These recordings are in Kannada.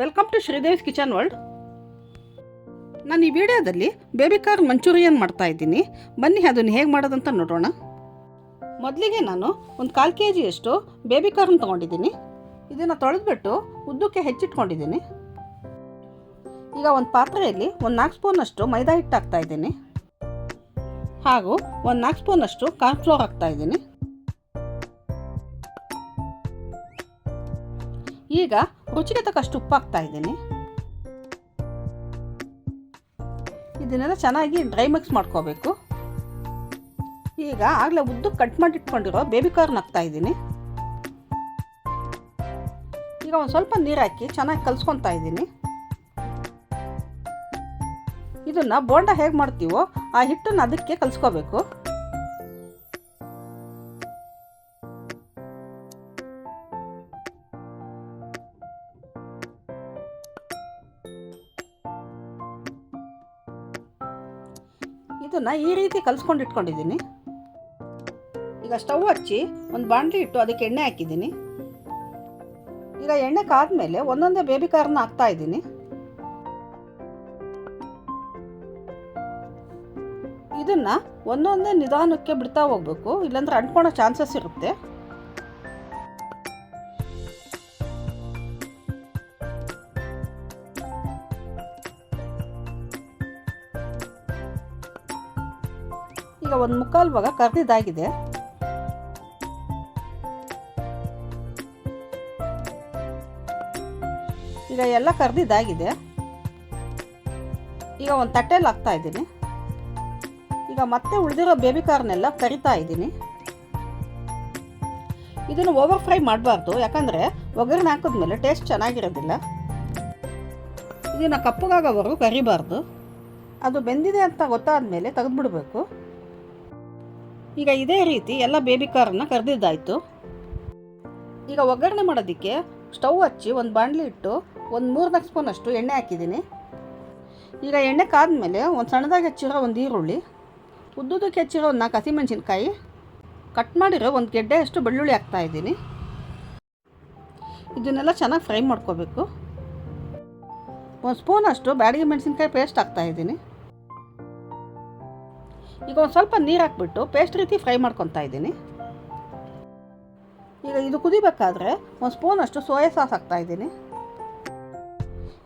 Welcome to Sridev's kitchen world ನಾನು ಈ ವಿಡಿಯೋದಲ್ಲಿ ಬೇಬಿ ಕಾರ್ನ್ ಮಂಚೂರಿಯನ್ ಮಾಡ್ತಾ ಇದ್ದೀನಿ. ಬನ್ನಿ, ಅದನ್ನು ಹೇಗೆ ಮಾಡೋದಂತ ನೋಡೋಣ. ಮೊದಲಿಗೆ ನಾನು ಒಂದು ಕಾಲು ಕೆ ಜಿಯಷ್ಟು ಬೇಬಿ ಕಾರ್ನ್ ತೊಗೊಂಡಿದ್ದೀನಿ. ಇದನ್ನು ತೊಳೆದ್ಬಿಟ್ಟು ಉದ್ದಕ್ಕೆ ಹೆಚ್ಚಿಟ್ಕೊಂಡಿದ್ದೀನಿ. ಈಗ ಒಂದು ಪಾತ್ರೆಯಲ್ಲಿ ಒಂದು ನಾಲ್ಕು ಸ್ಪೂನಷ್ಟು ಮೈದಾ ಹಿಟ್ಟು ಹಾಕ್ತಾ ಇದ್ದೀನಿ. ಹಾಗೂ ಒಂದು ನಾಲ್ಕು ಸ್ಪೂನಷ್ಟು ಕಾರ್ನ್ಫ್ಲೋರ್ ಹಾಕ್ತಾ ಇದ್ದೀನಿ. ಈಗ ರುಚಿಗೆ ತಕ್ಕಷ್ಟು ಉಪ್ಪು ಹಾಕ್ತಾ ಇದ್ದೀನಿ. ಇದನ್ನೆಲ್ಲ ಚೆನ್ನಾಗಿ ಡ್ರೈ ಮಿಕ್ಸ್ ಮಾಡ್ಕೋಬೇಕು. ಈಗ ಆಗಲೇ ಉದ್ದು ಕಟ್ ಮಾಡಿ ಇಟ್ಕೊಂಡಿರೋ ಬೇಬಿ ಕಾರ್ನ್ ಹಾಕ್ತಾ ಇದ್ದೀನಿ. ಈಗ ಒಂದು ಸ್ವಲ್ಪ ನೀರು ಹಾಕಿ ಚೆನ್ನಾಗಿ ಕಲಿಸ್ಕೊತಾ ಇದ್ದೀನಿ. ಇದನ್ನು ಬೋಂಡ ಹೇಗೆ ಮಾಡ್ತೀವೋ ಆ ಹಿಟ್ಟನ್ನು ಅದಕ್ಕೆ ಕಲಿಸ್ಕೋಬೇಕು. ಇದನ್ನು ಈ ರೀತಿ ಕಲಿಸ್ಕೊಂಡು ಇಟ್ಕೊಂಡಿದ್ದೀನಿ. ಈಗ ಸ್ಟವ್ ಹಚ್ಚಿ ಒಂದು ಬಾಣಲಿ ಇಟ್ಟು ಅದಕ್ಕೆ ಎಣ್ಣೆ ಹಾಕಿದ್ದೀನಿ. ಈಗ ಎಣ್ಣೆ ಕಾದ್ಮೇಲೆ ಒಂದೊಂದೇ ಬೇಬಿ ಕಾರ್ನ ಹಾಕ್ತಾ ಇದ್ದೀನಿ. ಇದನ್ನ ಒಂದೊಂದೇ ನಿಧಾನಕ್ಕೆ ಬಿಡ್ತಾ ಹೋಗ್ಬೇಕು. ಇಲ್ಲಾಂದ್ರೆ ಅಂಟ್ಕೊಳೋ ಚಾನ್ಸಸ್ ಇರುತ್ತೆ. ಈಗ ಒಂದು ಮುಕ್ಕಾಲು ಭಾಗ ಕರ್ದಿದ್ದಾಗಿದೆ. ಈಗ ಎಲ್ಲ ಕರ್ದಿದ್ದಾಗಿದೆ. ಈಗ ಒಂದು ತಟ್ಟೆಯಲ್ಲಿ ಹಾಕ್ತಾ ಇದ್ದೀನಿ. ಈಗ ಮತ್ತೆ ಉಳಿದಿರೋ ಬೇಬಿ ಕಾರ್ನೆಲ್ಲ ಕರಿತಾ ಇದ್ದೀನಿ. ಇದನ್ನು ಓವರ್ ಫ್ರೈ ಮಾಡಬಾರ್ದು, ಯಾಕಂದರೆ ಒಗ್ಗರಣೆ ಹಾಕಿದ್ಮೇಲೆ ಟೇಸ್ಟ್ ಚೆನ್ನಾಗಿರೋದಿಲ್ಲ. ಇದನ್ನು ಕಪ್ಪಗಾಗೋವರೆಗೂ ಕರಿಬಾರ್ದು. ಅದು ಬೆಂದಿದೆ ಅಂತ ಗೊತ್ತಾದ ಮೇಲೆ ತೆಗೆದುಬಿಡಬೇಕು. ಈಗ ಇದೇ ರೀತಿ ಎಲ್ಲ ಬೇಬಿ ಕಾರನ್ನು ಕರೆದಿದ್ದಾಯಿತು. ಈಗ ಒಗ್ಗರಣೆ ಮಾಡೋದಕ್ಕೆ ಸ್ಟವ್ ಹಚ್ಚಿ ಒಂದು ಬಾಣಲಿ ಇಟ್ಟು ಒಂದು ಮೂರ್ನಾಲ್ಕು ಸ್ಪೂನಷ್ಟು ಎಣ್ಣೆ ಹಾಕಿದ್ದೀನಿ. ಈಗ ಎಣ್ಣೆ ಕಾದ್ಮೇಲೆ ಒಂದು ಸಣ್ಣದಾಗಿ ಹೆಚ್ಚಿರೋ ಒಂದು ಈರುಳ್ಳಿ ಉದ್ದುದಕ್ಕೆ ಹೆಚ್ಚಿರೋ ಒಂದು ನಾಲ್ಕು ಹಸಿಮೆಣಸಿನ್ಕಾಯಿ ಕಟ್ ಮಾಡಿರೋ ಒಂದು ಗೆಡ್ಡೆಯಷ್ಟು ಬೆಳ್ಳುಳ್ಳಿ ಹಾಕ್ತಾ ಇದ್ದೀನಿ. ಇದನ್ನೆಲ್ಲ ಚೆನ್ನಾಗಿ ಫ್ರೈ ಮಾಡ್ಕೋಬೇಕು. ಒಂದು ಸ್ಪೂನಷ್ಟು ಬ್ಯಾಡಿಗೆ ಮೆಣಸಿನ್ಕಾಯಿ ಪೇಸ್ಟ್ ಹಾಕ್ತಾ ಇದ್ದೀನಿ. ಈಗ ಒಂದು ಸ್ವಲ್ಪ ನೀರು ಹಾಕ್ಬಿಟ್ಟು ಪೇಸ್ಟ್ ರೀತಿ ಫ್ರೈ ಮಾಡ್ಕೊತಾ ಇದ್ದೀನಿ. ಈಗ ಇದು ಕುದಿಬೇಕಾದ್ರೆ ಒಂದು ಸ್ಪೂನಷ್ಟು ಸೋಯಾ ಸಾಸ್ ಹಾಕ್ತಾ ಇದ್ದೀನಿ.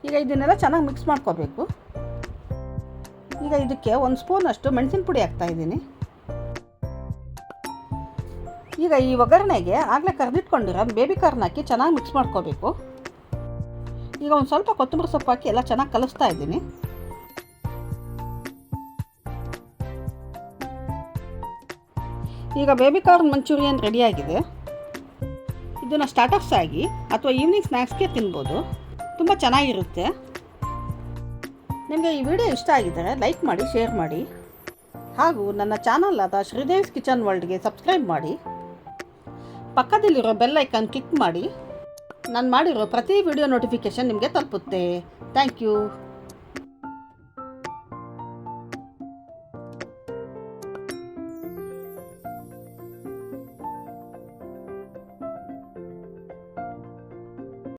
ಈಗ ಇದನ್ನೆಲ್ಲ ಚೆನ್ನಾಗಿ ಮಿಕ್ಸ್ ಮಾಡ್ಕೋಬೇಕು. ಈಗ ಇದಕ್ಕೆ ಒಂದು ಸ್ಪೂನಷ್ಟು ಮೆಣಸಿನ ಪುಡಿ ಹಾಕ್ತಾ ಇದ್ದೀನಿ. ಈಗ ಈ ಒಗ್ಗರಣೆಗೆ ಆಗಲೇ ಕರೆದಿಟ್ಕೊಂಡಿರೋ ಬೇಬಿ ಕಾರ್ನ್ ಹಾಕಿ ಚೆನ್ನಾಗಿ ಮಿಕ್ಸ್ ಮಾಡ್ಕೋಬೇಕು. ಈಗ ಒಂದು ಸ್ವಲ್ಪ ಕೊತ್ತಂಬರಿ ಸೊಪ್ಪು ಹಾಕಿ ಎಲ್ಲ ಚೆನ್ನಾಗಿ ಕಲಿಸ್ತಾ ಇದ್ದೀನಿ. ಈಗ ಬೇಬಿ ಕಾರ್ನ್ ಮಂಚೂರಿಯನ್ ರೆಡಿಯಾಗಿದೆ ಇದನ್ನು ಸ್ಟಾರ್ಟಪ್ಸ್ ಆಗಿ ಅಥವಾ ಈವ್ನಿಂಗ್ ಸ್ನ್ಯಾಕ್ಸ್ಗೆ ತಿನ್ಬೋದು. ತುಂಬ ಚೆನ್ನಾಗಿರುತ್ತೆ. ನಿಮಗೆ ಈ ವಿಡಿಯೋ ಇಷ್ಟ ಆಗಿದ್ದರೆ ಲೈಕ್ ಮಾಡಿ ಶೇರ್ ಮಾಡಿ. ಹಾಗೂ ನನ್ನ ಚಾನಲ್ ಆದ ಶ್ರೀದೇವ್ಸ್ ಕಿಚನ್ ವರ್ಲ್ಡ್ಗೆ ಸಬ್ಸ್ಕ್ರೈಬ್ ಮಾಡಿ. ಪಕ್ಕದಲ್ಲಿರೋ ಬೆಲ್ ಐಕಾನ್ ಕ್ಲಿಕ್ ಮಾಡಿ. ನಾನು ಮಾಡಿರೋ ಪ್ರತಿ ವಿಡಿಯೋ ನೋಟಿಫಿಕೇಷನ್ ನಿಮಗೆ ತಲುಪುತ್ತೆ. Thank you